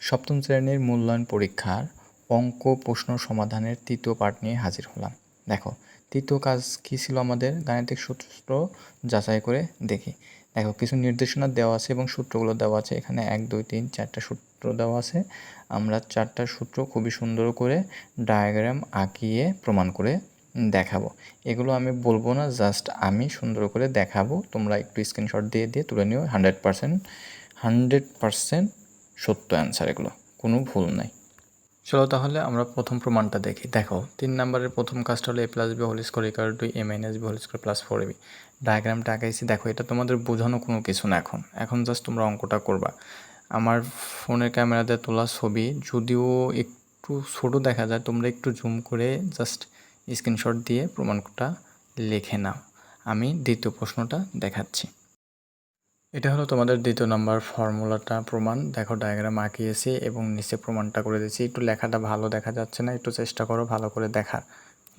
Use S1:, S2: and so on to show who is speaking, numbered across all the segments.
S1: সপ্তম শ্রেণির মূল্যায়ন পরীক্ষার অঙ্ক প্রশ্ন সমাধানের তৃতীয় পার্ট নিয়ে হাজির হলাম। দেখো, তৃতীয় কাজ কী ছিল আমাদের? গাণিতিক সূত্র যাচাই করে দেখি। দেখো, কিছু নির্দেশনা দেওয়া আছে এবং সূত্রগুলো দেওয়া আছে। এখানে এক, দুই, তিন, চারটা সূত্র দেওয়া আছে। আমরা চারটা সূত্র খুবই সুন্দর করে ডায়াগ্রাম আঁকিয়ে প্রমাণ করে দেখাবো। এগুলো আমি বলব না, জাস্ট আমি সুন্দর করে দেখাবো। তোমরা একটু স্ক্রিনশট দিয়ে দিয়ে তুলে নিও। হান্ড্রেড পারসেন্ট হান্ড্রেড পারসেন্ট সত্য অ্যান্সার এগুলো। কোনো ভুল নাই। চলো তাহলে আমরা প্রথম প্রমাণটা দেখি। দেখো, তিন নম্বরের প্রথম কাজটা হলো A plus B whole square equal to A minus B whole square plus four B ডায়াগ্রামটা আঁকাইছি দেখো, এটা তোমাদের বোঝানো কোনো কিছু না এখন। এখন জাস্ট তোমরা অঙ্কটা করবা। আমার ফোনের ক্যামেরাতে তোলা ছবি, যদিও একটু ছোটো দেখা যায়, তোমরা একটু জুম করে জাস্ট স্ক্রিনশট দিয়ে প্রমাণটা লিখে নাও। আমি দ্বিতীয় প্রশ্নটা দেখাচ্ছি। এটা হলো তোমাদের দ্বিতীয় নাম্বার ফর্মুলাটা, প্রমাণ। দেখো ডায়াগ্রাম আঁকিয়েছি এবং নিচে প্রমাণটা করে দিয়েছি। একটু লেখাটা ভালো দেখা যাচ্ছে না, একটু চেষ্টা করো ভালো করে দেখার।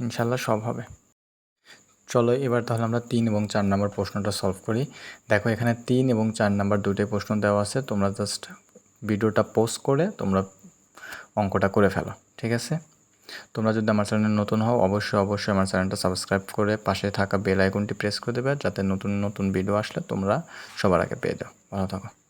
S1: ইনশাল্লাহ সব হবে। চলো, এবার তাহলে আমরা তিন এবং চার নাম্বার প্রশ্নটা সলভ করি। দেখো, এখানে তিন এবং চার নাম্বার দুটোই প্রশ্ন দেওয়া আছে। তোমরা জাস্ট ভিডিওটা পোস্ট করে তোমরা অঙ্কটা করে ফেলো, ঠিক আছে? তোমরা যদি আমার চ্যানেল নতুন হও, অবশ্যই অবশ্যই আমার চ্যানেলটা সাবস্ক্রাইব করে পাশে থাকা বেল আইকনটি প্রেস করে দেবে, যাতে নতুন নতুন ভিডিও আসলে তোমরা সবার আগে পেয়ে যাও। ভালো থাকো।